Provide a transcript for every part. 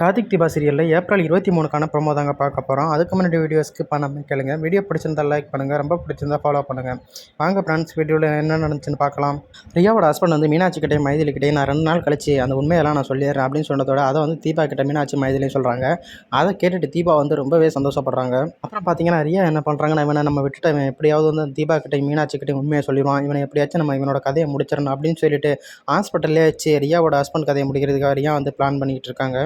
கார்த்திக் தீபா சீரியலில் ஏப்ரல் இருபத்தி மூணுக்கான ப்ரொமோ தாங்க பார்க்க போகிறோம் அதுக்கு முன்னாடி வீடியோ ஸ்கிப் பண்ணாமல் கேளுங்க. வீடியோ பிடிச்சிருந்தா லைக் பண்ணுங்கள் ரொம்ப பிடிச்சிருந்தா ஃபாலோ பண்ணுங்கள் வாங்க ஃப்ரெண்ட்ஸ் வீடியோவில் என்ன நடந்துச்சுன்னு பார்க்கலாம். ரியாவோட ஹஸ்பண்ட் வந்து மீனாட்சி கிட்டே கிட்டே நான் ரெண்டு நாள் கழிச்சு அந்த உண்மையெல்லாம் நான் சொல்லிடுறேன் அப்படின்னு சொன்னதோட அதை வந்து தீபா கிட்ட மீனாட்சி மைதிலையும் சொல்கிறாங்க அதை கேட்டுட்டு தீபா வந்து ரொம்பவே சந்தோஷப்படுறாங்க. அப்புறம் பார்த்தீங்கன்னா ரியா என்ன பண்ணுறாங்கன்னா இவனை நம்ம விட்டுட்டு இவன் எப்படியாவது வந்து தீபா கிட்டே மீனாட்சி உண்மையை சொல்லிடுவான். இவனை எப்படியாச்சும் நம்ம இவனோட கதையை முடிச்சிடணும் அப்படின்னு சொல்லிட்டு ஹாஸ்பிட்டல்லே வச்சு ரியாவோட ஹஸ்பண்ட் கதையை முடிக்கிறதுக்காக ரியா வந்து பிளான் பண்ணிக்கிட்டு இருக்காங்க.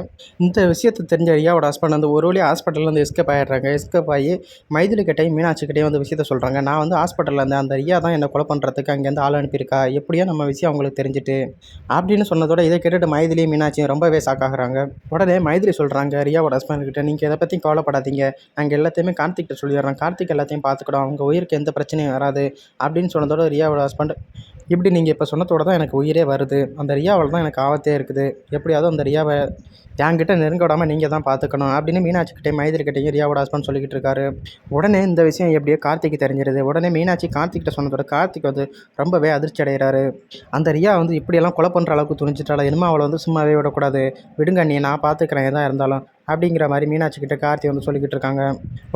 இந்த விஷயத்தை தெரிஞ்ச ஐயாவோட ஹஸ்பண்ட் வந்து ஒரு வழியாக ஹாஸ்பிட்டல்லேருந்து எஸ்கேப் ஆகிடுறாங்க எஸ்கேப் ஆகி மைதிலி மீனாட்சிக்கிட்டையும் மீனாட்சி வந்து விஷயத்த சொல்கிறாங்க நான் வந்து ஹாஸ்பிட்டலில் இருந்தேன். அந்த ரியா தான் என்னை கொலை பண்ணுறதுக்கு அங்கேருந்து ஆள் அனுப்பியிருக்கா? எப்படியோ நம்ம விஷயம் அவங்களுக்கு தெரிஞ்சுட்டு அப்படின்னு சொன்னதோட இதை கேட்டுட்டு மைதிலியும் மீனாட்சியும் ரொம்பவே சாக்காகிறாங்க உடனே மைதிலி சொல்கிறாங்க ரியாவோட ஹஸ்பண்ட் கிட்ட நீங்கள் இதை பற்றி கவலைப்படாதீங்க. நாங்கள் எல்லாத்தையுமே கார்த்திக்கிட்ட சொல்லிடுறோம். கார்த்திக் எல்லாத்தையும் பார்த்துக்கிடும் அவங்க உயிருக்கு எந்த பிரச்சனையும் வராது. அப்படின்னு சொன்னதோட ரியாவோட ஹஸ்பண்ட் இப்படி நீங்கள் இப்போ சொன்னதோட தான் எனக்கு உயிரே வருது. அந்த ரியாவால் தான் எனக்கு ஆபத்தே இருக்குது. எப்படியாவது அந்த ரியாவை என்கிட்ட நெருங்க விடாமல் நீங்கள் தான் பார்த்துக்கணும் அப்படின்னு மீனாட்சிக்கிட்டே மைதிரிக்கிட்டையும் ரியாவோட ஹஸ்பண்ட் சொல்லிக்கிட்டு இருக்காரு. உடனே இந்த விஷயம் எப்படியோ கார்த்திக்கு தெரிஞ்சிருது. உடனே மீனாட்சி கார்த்திக்கிட்ட சொன்னதோட கார்த்திக் வந்து ரொம்பவே அதிர்ச்சி அடைகிறாரு அந்த ரியா வந்து இப்படியெல்லாம் கொலை பண்ணுற அளவுக்கு துணிச்சிட்டாலும் இனிமே அவளை வந்து சும்மாவே விடக்கூடாது. விடுங்க நீ நான் பார்த்துக்கிறேன் எதாக இருந்தாலும். அப்படிங்கிற மாதிரி மீனாட்சிக்கிட்ட கார்த்தி வந்து சொல்லிக்கிட்டு இருக்காங்க.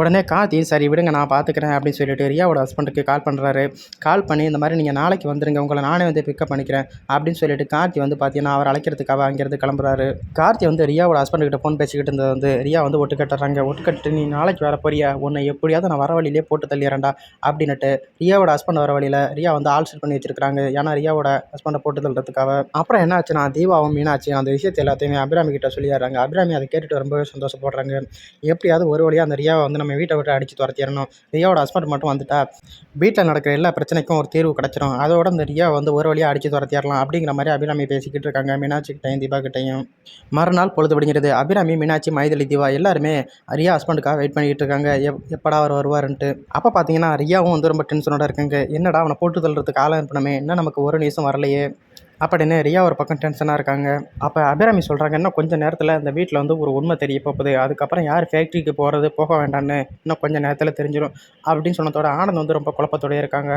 உடனே கார்த்தி சரி விடுங்க நான் பார்த்துக்கிறேன் அப்படின்னு சொல்லிட்டு ரியாவோட ஹஸ்பண்டுக்கு கால் பண்ணுறாரு கால் பண்ணி இந்த மாதிரி நீங்கள் நாளைக்கு வந்துருங்க உங்களை நானே வந்து பிக்கப் பண்ணிக்கிறேன் அப்படின்னு சொல்லிட்டு கார்த்தி வந்து பார்த்தீங்கன்னா அவர் அழைக்கிறதுக்காக அங்கேருந்து கிளம்புறாரு. கார்த்தி வந்து ரியாவோட ஹஸ்பண்ட்கிட்ட ஃபோன் பேசிக்கிட்டு இருந்தது வந்து ரியா வந்து ஒட்டு கட்டுறாங்க ஒட்டு கட்டு நீ நாளைக்கு வர போறியா? உன்னை எப்படியாவது நான் வர வழியிலே போட்டு தள்ளிடுறேன்டா அப்படின்னுட்டு ரியாவோட ஹஸ்பண்ட் வர வழியில் ரியா வந்து ஆல் செட் பண்ணி வச்சிருக்காங்க ஏன்னா ரியாவோட ஹஸ்பண்டை போட்டு தள்ளுறதுக்காக. அப்புறம் என்ன ஆச்சுன்னா தீபாவும் மீனாட்சி அந்த விஷயத்தை எல்லாத்தையுமே அபிராமி கிட்ட சொல்லிடுறாங்க அபிராமி அதை கேட்டுட்டு ரொம்பவே சந்தோஷப்படுறாங்க. எப்படியாவது ஒரு வழியாக அந்த ரியாவை வந்து நம்ம வீட்டை விட்டு அடித்து துரத்திடணும் ரியாவோட ஹஸ்பண்ட் மட்டும் வந்துட்டா வீட்டில் நடக்கிற எல்லா பிரச்சனைக்கும் ஒரு தீர்வு கிடச்சிரும். அதோட அந்த ரியா வந்து ஒரு வழியாக அடித்து துரத்திடலாம் அப்படிங்கிற மாதிரி அபிராமி பேசிக்கிட்டு இருக்காங்க மீனாட்சி கிட்டையும் தீபா கிட்டையும் மறுநாள் பொழுது விடுங்கிறது அபிராமி மீனாட்சி மைதிலி தீபா எல்லாருமே ரியா ஹஸ்பண்டுக்காக வெயிட் பண்ணிக்கிட்டு இருக்காங்க. எப் எப்படா அவர் வருவாருன்ட்டு. அப்போ பார்த்தீங்கன்னா ரியாவும் வந்து ரொம்ப டென்ஷனோட இருக்காங்க. என்னடா அவனை போட்டு தள்ளுறதுக்கு ஆளம் அனுப்பணுமே என்ன நமக்கு ஒரு நியூஸும் வரலையே. அப்படின்னு ரியா ஒரு பக்கம் டென்ஷனாக இருக்காங்க. அப்போ அபிராமி சொல்கிறாங்க இன்னும் கொஞ்சம் நேரத்தில் இந்த வீட்டில் வந்து ஒரு உண்மை தெரிய போகுது. அதுக்கப்புறம் யார் ஃபேக்ட்ரிக்கு போகிறது போக வேண்டான்னு இன்னும் கொஞ்சம் நேரத்தில் தெரிஞ்சிடும் அப்படின்னு சொன்னதோட ஆனந்த் வந்து ரொம்ப குழப்பத்தோடய இருக்காங்க.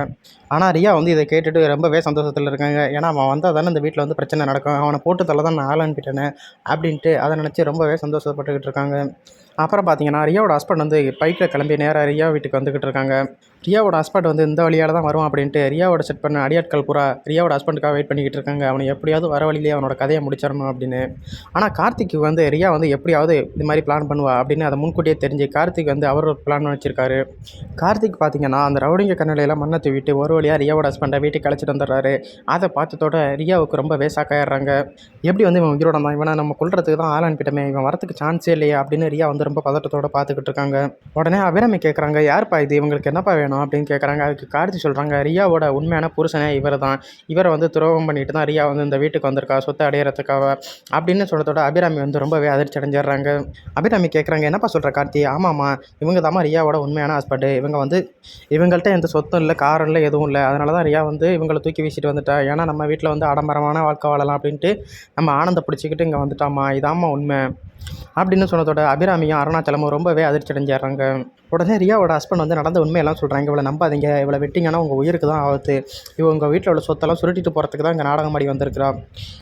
ஆனால் ரியா வந்து இதை கேட்டுட்டு ரொம்பவே சந்தோஷத்தில் இருக்காங்க. ஏன்னா அவன் வந்தால் தானே இந்த வீட்டில் வந்து பிரச்சனை நடக்கும். அவனை போட்டு தள்ள தான் நான் ஆள் அனுப்பிட்டேனே அப்படின்ட்டு அதை நினச்சி ரொம்பவே சந்தோஷப்பட்டுக்கிட்டு இருக்காங்க. அப்புறம் பார்த்தீங்கன்னா ரியாவோட ஹஸ்பண்ட் வந்து பைக்கில் கிளம்பி நேராக ரியா வீட்டுக்கு வந்துக்கிட்டு இருக்காங்க. ரியாவோட ஹஸ்பண்ட் வந்து இந்த வழியால் தான் வருவான் அப்படின்ட்டு ரியாவோட செட் பண்ண அடியாட்கள் பூரா ரியாவோட ஹஸ்பண்டுக்காக வெயிட் பண்ணிக்கிட்டு இருக்காங்க. அவனை எப்படியாவது வர வழியிலேயே அவனோட கதையை முடிச்சிடணும் அப்படின்னு. ஆனால் கார்த்திக் வந்து ரியா வந்து எப்படியாவது இது மாதிரி பிளான் பண்ணுவா அப்படின்னு அதை முன்கூட்டியே தெரிஞ்சு கார்த்திக் வந்து அவர் ஒரு பிளான் வச்சிருக்காரு. கார்த்திக் பார்த்தீங்கன்னா அந்த ரவுடிங்க கண்ணலையெல்லாம் மண்ணை தூவிட்டு ஒரு வழியாக ரியாவோட ஹஸ்பண்டை வீட்டுக்கு அழைச்சிட்டு வந்துடுறாரு. அதை பார்த்ததோட ரியாவுக்கு ரொம்ப வேசாக்காயிடுறாங்க. எப்படி வந்து இவன் உயிரோட தான் இவனை நம்ம கொள்றதுக்கு தான் ஆள் அனுப்பிட்டோமே இவன் வரத்துக்கு சான்ஸே இல்லையா அப்படின்னு ரியா வந்து ரொம்ப பதட்டத்தோட பார்த்துக்கிட்டு இருக்காங்க உடனே அபிராமி கேட்குறாங்க யார்ப்பா இது? இவங்களுக்கு என்னப்பா வேணும்? அப்படின்னு கேட்குறாங்க அதுக்கு கார்த்தி சொல்கிறாங்க ரியாவோட உண்மையான புருஷனே இவர் தான் இவரை வந்து துரோகம் பண்ணிட்டு தான் ரியா வந்து இந்த வீட்டுக்கு வந்திருக்கா சொத்தை அடையிறதுக்காக? அப்படின்னு சொல்கிறதோட அபிராமி வந்து ரொம்பவே அதிர்ச்சி அடைஞ்சிடுறாங்க. அபிராமி கேட்குறாங்க என்னப்பா சொல்கிற கார்த்தி? ஆமாம்மா இவங்க தாம்மா ரியாவோட உண்மையான ஹஸ்பண்டு இவங்க வந்து இவங்கள்ட்ட எந்த சொத்தும் இல்லை காரம் இல்லை எதுவும் இல்லை. அதனால தான் ரியா வந்து இவங்களை தூக்கி வீசிட்டு வந்துட்டா. ஏன்னா நம்ம வீட்டில் வந்து ஆடம்பரமான வாழ்க்கை வாழலாம் அப்படின்ட்டு நம்ம ஆனந்த பிடிச்சிக்கிட்டு இங்கே வந்துட்டாம்மா. இதாம்மா உண்மை. அப்படின்னு சொன்னதோட அபிராமி அருணாச்சலமும் ரொம்பவே அதிர்ச்சி அடைஞ்சிடுறாங்க உடனே ரியாவோட ஹஸ்பண்ட் வந்து நடந்த உண்மையெல்லாம் சொல்கிறாங்க இவ்வளோ நம்பாதீங்க. இவ்வளோ வெட்டிங்கன்னா உங்கள் உயிருக்கு தான் ஆகுது இவ உங்கள் வீட்டில் உள்ள சொத்தெல்லாம் சுருட்டிட்டு போகிறதுக்கு தான் இங்கே நாடகம் ஆடி வந்திருக்கிறா.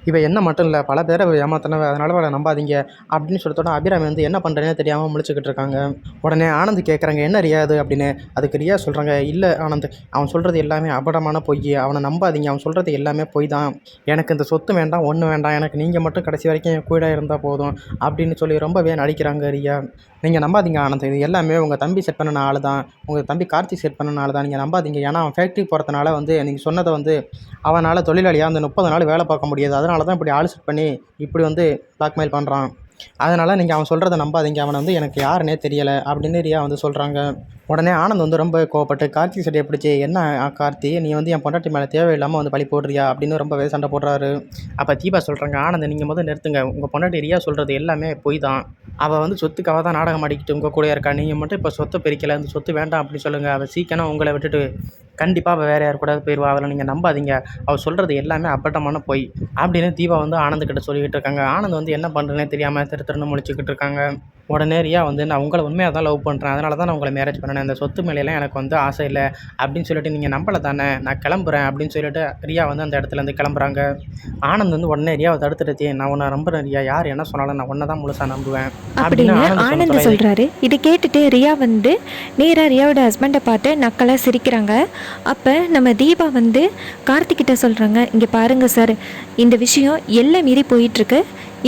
இவ என்ன மட்டும் இல்லை பல பேரை ஏமாத்தினவ அதனால் அவளை நம்பாதீங்க. அப்படின்னு சொல்லிட்டோட அபிராமி வந்து என்ன பண்ணுறேனே தெரியாமல் முழிச்சுக்கிட்டு இருக்காங்க. உடனே ஆனந்த் கேட்குறாங்க என்ன ரியாது அப்படின்னு. அதுக்கு ரியா சொல்கிறாங்க இல்லை ஆனந்த் அவன் சொல்கிறது எல்லாமே அபடமான பொய். அவனை நம்பாதீங்க. அவன் சொல்கிறது எல்லாமே பொய் தான். எனக்கு இந்த சொத்து வேண்டாம் ஒன்று வேண்டாம். எனக்கு நீங்கள் மட்டும் கடைசி வரைக்கும் என் கூட இருந்தால் போதும். அப்படின்னு சொல்லி ரொம்பவே நடிக்கிறாங்க ரியா. நீங்கள் நம்பாதீங்க ஆனந்த். இது எல்லாமே உங்கள் தம்பி செட் பண்ணின ஆள் தான் உங்கள் தம்பி கார்த்தி செட் பண்ணின ஆள் தான் நீங்கள் நம்பாதீங்க. ஏன்னா அவன் ஃபேக்ட்ரி போகிறதுனால வந்து நீங்கள் சொன்னதை வந்து அவனால் தொழிலாளியாக அந்த முப்பது நாள் வேலை பார்க்க முடியாது. அதனால தான் இப்படி ஆள் செட் பண்ணி இப்படி வந்து பிளாக்மெயில் பண்ணுறான் அதனால் நீங்கள் அவன் சொல்கிறத நம்பாதீங்க. அவனை வந்து எனக்கு யாருன்னே தெரியலை அப்படின்னு ரியா வந்து சொல்கிறாங்க உடனே ஆனந்த் வந்து ரொம்ப கோவப்பட்டு கார்த்திக் சட்டையை பிடிச்சி என்ன கார்த்தி? நீ வந்து என் பொண்டாட்டி மேலே தேவையில்லாமல் வந்து பழி போடுறியா? அப்படின்னு ரொம்பவே சண்டை போடுறாரு. அப்போ தீபா சொல்கிறாங்க ஆனந்த் நீங்கள் முதல் நிறுத்துங்க. உங்கள் பொண்டாட்டி ரியா சொல்கிறது எல்லாமே பொய் தான். அவள் வந்து சொத்துக்காக தான் நாடகம் ஆடிக்கிட்டு உங்கள் கூட இருக்கா? நீங்கள் மட்டும் இப்போ சொத்தை பிரிக்கலை. அந்த சொத்து வேண்டாம் அப்படின்னு சொல்லுங்கள் அவள் சீக்கிரம் உங்களை விட்டுட்டு கண்டிப்பாக அவள் வேறு யார் கூட போயிடுவா அதில் நீங்கள் நம்பாதீங்க. அவள் சொல்கிறது எல்லாமே அப்பட்டமான பொய். அப்படின்னு தீபா வந்து ஆனந்த் கிட்ட சொல்லிக்கிட்டு இருக்காங்க. ஆனந்த் வந்து என்ன பண்ணுறதுனே தெரியாமல் திரு திருன்னு இருக்காங்க. உடனே ரியா வந்து நான் உங்களை உண்மையாக தான் லவ் பண்ணுறேன் அதனால தான் நான் உங்களை மேரேஜ் பண்ணேன். அந்த சொத்து மேலையெல்லாம் எனக்கு வந்து ஆசை இல்லை. அப்படின்னு சொல்லிட்டு நீங்கள் நம்பலை தானே? நான் கிளம்புறேன். அப்படின்னு சொல்லிட்டு ரியா வந்து அந்த இடத்துலேருந்து கிளம்புறாங்க. ஆனந்த் வந்து உடனே ரியாவை தடுத்துட்டு நான் உன்னை நம்புறேன் ரியா. யார் என்ன சொன்னாலும் நான் உன்னை தான் முழுசாக நம்புவேன். அப்படின்னு ஆனந்த் சொல்கிறாரு இது கேட்டுட்டு ரியா வந்து நேராக ரியாவோட ஹஸ்பண்டை பார்த்து நக்கலாக சிரிக்கிறாங்க. அப்போ நம்ம தீபா வந்து கார்த்திக்கிட்ட சொல்கிறாங்க இங்கே பாருங்க சார் இந்த விஷயம் எல்லை மீறி போயிட்டுருக்கு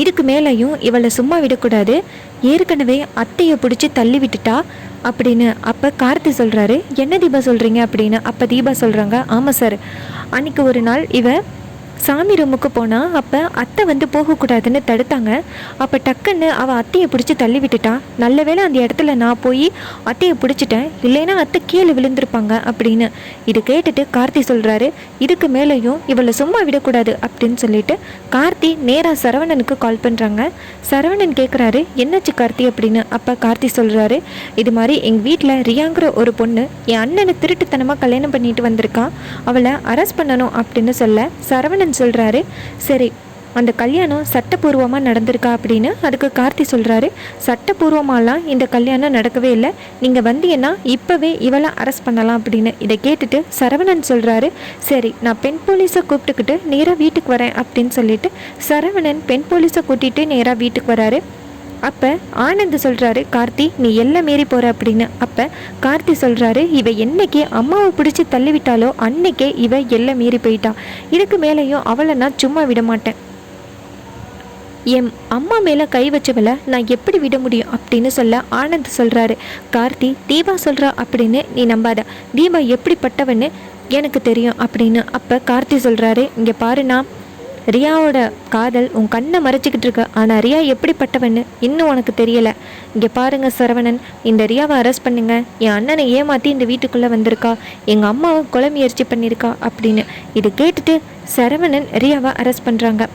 இதுக்கு மேலேயும் இவளை சும்மா விடக்கூடாது. ஏற்கனவே அத்தையை பிடிச்சி தள்ளி விட்டுட்டா? அப்படின்னு அப்போ கார்த்தி சொல்கிறாரு என்ன தீபா சொல்கிறீங்க அப்படின்னு அப்போ தீபா சொல்கிறாங்க ஆமாம் சார் அன்றைக்கி ஒரு நாள் இவ சாமி ரூமுக்கு போனால் அப்போ அத்தை வந்து போகக்கூடாதுன்னு தடுத்தாங்க. அப்போ டக்குன்னு அவள் அத்தையை பிடிச்சி தள்ளி விட்டுட்டா. நல்ல வேளை அந்த இடத்துல நான் போய் அத்தையை பிடிச்சிட்டேன். இல்லைன்னா அத்தை கீழே விழுந்திருப்பாங்க அப்படின்னு. இது கேட்டுட்டு கார்த்தி சொல்கிறாரு இதுக்கு மேலேயும் இவளை சும்மா விடக்கூடாது அப்படின்னு சொல்லிட்டு கார்த்தி நேராக சரவணனுக்கு கால் பண்ணுறாங்க சரவணன் கேட்குறாரு என்னாச்சு கார்த்தி? அப்படின்னு. அப்போ கார்த்தி சொல்கிறாரு இது மாதிரி எங்கள் வீட்டில் ரியாங்கிற ஒரு பொண்ணு என் அண்ணனை திருட்டுத்தனமாக கல்யாணம் பண்ணிட்டு வந்திருக்கா. அவளை அரெஸ்ட் பண்ணணும் அப்படின்னு சொல்ல சரவணன் சொல்கிறாரு சரி அந்த கல்யாணம் சட்டப்பூர்வமாக நடந்திருக்கா அப்படின்னு அதுக்கு கார்த்தி சொல்கிறாரு சட்டப்பூர்வமாலாம் இந்த கல்யாணம் நடக்கவே இல்லை. நீங்கள் வந்தீங்கன்னா இப்போவே இவளை அரெஸ்ட் பண்ணலாம் அப்படின்னு இதை கேட்டுட்டு சரவணன் சொல்கிறாரு சரி நான் பெண் போலீஸை கூப்பிட்டுக்கிட்டு நேராக வீட்டுக்கு வரேன் அப்படின்னு சொல்லிட்டு சரவணன் பெண் போலீஸை கூட்டிகிட்டு நேராக வீட்டுக்கு வராரு. அப்போ ஆனந்த் சொல்கிறாரு கார்த்தி நீ எல்லாம் மீறி போகிற அப்படின்னு. அப்போ கார்த்தி சொல்கிறாரு இவ என்னைக்கு அம்மாவை பிடிச்சி தள்ளிவிட்டாலோ அன்னைக்கே இவ எல்லாம் மீறி போயிட்டா. இதுக்கு மேலேயும் அவளை நான் சும்மா விட மாட்டேன். என் அம்மா மேலே கை வச்சவளை நான் எப்படி விட முடியும்? அப்படின்னு சொல்ல ஆனந்த் சொல்கிறாரு கார்த்தி தீபா சொல்கிறா அப்படின்னு நீ நம்பாத. தீபா எப்படிப்பட்டவன்னு எனக்கு தெரியும் அப்படின்னு அப்போ கார்த்தி சொல்கிறாரு இங்கே பாருண்ணா ரியாவோட காதல் உன் கண்ணை மறைச்சிக்கிட்டு இருக்கு. ஆனால் ரியா எப்படிப்பட்டவன்னு இன்னும் உனக்கு தெரியலை. இங்கே பாருங்க சரவணன் இந்த ரியாவை அரெஸ்ட் பண்ணுங்க. என் அண்ணனை ஏமாற்றி இந்த வீட்டுக்குள்ளே வந்திருக்கா. எங்கள் அம்மாவை கொலை முயற்சி பண்ணியிருக்கா அப்படின்னு. இது கேட்டுட்டு சரவணன் ரியாவை அரெஸ்ட் பண்ணுறாங்க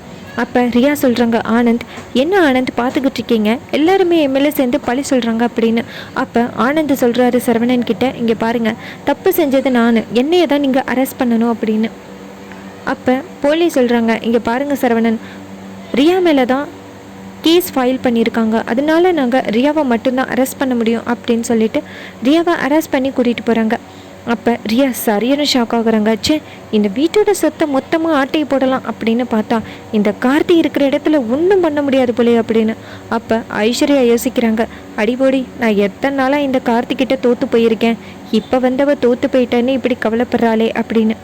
அப்போ ரியா சொல்கிறாங்க ஆனந்த் என்ன ஆனந்த் பார்த்துக்கிட்டு இருக்கீங்க? எல்லாருமே எம்எல்ஏ சேர்ந்து பழி சொல்கிறாங்க அப்படின்னு. அப்போ ஆனந்த் சொல்கிறாரு சரவணன் கிட்ட இங்கே பாருங்கள் தப்பு செஞ்சது நான். என்னையை தான் நீங்கள் அரெஸ்ட் பண்ணணும் அப்படின்னு. அப்போ போலீஸ் சொல்கிறாங்க இங்கே பாருங்கள் சரவணன் ரியா மேலே தான் கேஸ் ஃபைல் பண்ணியிருக்காங்க அதனால நாங்கள் ரியாவை மட்டும்தான் அரெஸ்ட் பண்ண முடியும் அப்படின்னு சொல்லிட்டு ரியாவை அரெஸ்ட் பண்ணி கூட்டிகிட்டு போகிறாங்க அப்போ ரியா சரியான ஷாக் ஆகுறாங்க. ச்சே இந்த வீட்டோட சொத்தை மொத்தமாக ஆட்டையை போடலாம் அப்படின்னு பார்த்தா இந்த கார்த்தி இருக்கிற இடத்துல ஒன்றும் பண்ண முடியாது போலே அப்படின்னு. அப்போ ஐஸ்வர்யா யோசிக்கிறாங்க அடிபோடி நான் எத்தனை நாளாக இந்த கார்த்திகிட்ட தோற்று போயிருக்கேன். இப்போ வந்தவ தோற்று போயிட்டேன்னு இப்படி கவலைப்படுறாளே அப்படின்னு.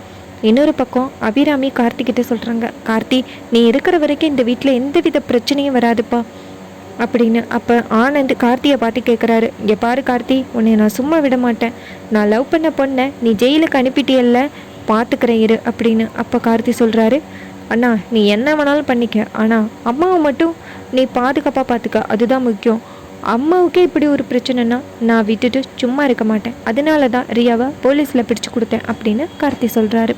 இன்னொரு பக்கம் அபிராமி கார்த்திகிட்ட சொல்கிறாங்க கார்த்தி நீ இருக்கிற வரைக்கும் இந்த வீட்டில் எந்தவித பிரச்சனையும் வராதுப்பா. அப்படின்னு அப்போ ஆனந்த் கார்த்தியை பார்த்து கேட்குறாரு இங்கே பாரு கார்த்தி உன்னை நான் சும்மா விட மாட்டேன். நான் லவ் பண்ண பொண்ணை நீ ஜெயிலுக்கு அனுப்பிட்டியல்ல பார்த்துக்கிறேன் இரு. அப்படின்னு அப்போ கார்த்தி சொல்கிறாரு அண்ணா நீ என்ன வேணாலும் பண்ணிக்க. ஆனால் அம்மாவை மட்டும் நீ பாதுகாப்பாக பார்த்துக்க அதுதான் முக்கியம். அம்மாவுக்கே இப்படி ஒரு பிரச்சனைனா நான் விட்டுட்டு சும்மா இருக்க மாட்டேன். அதனால தான் ரியாவை போலீஸில் பிடிச்சு கொடுத்தேன். அப்படின்னு கார்த்தி சொல்கிறாரு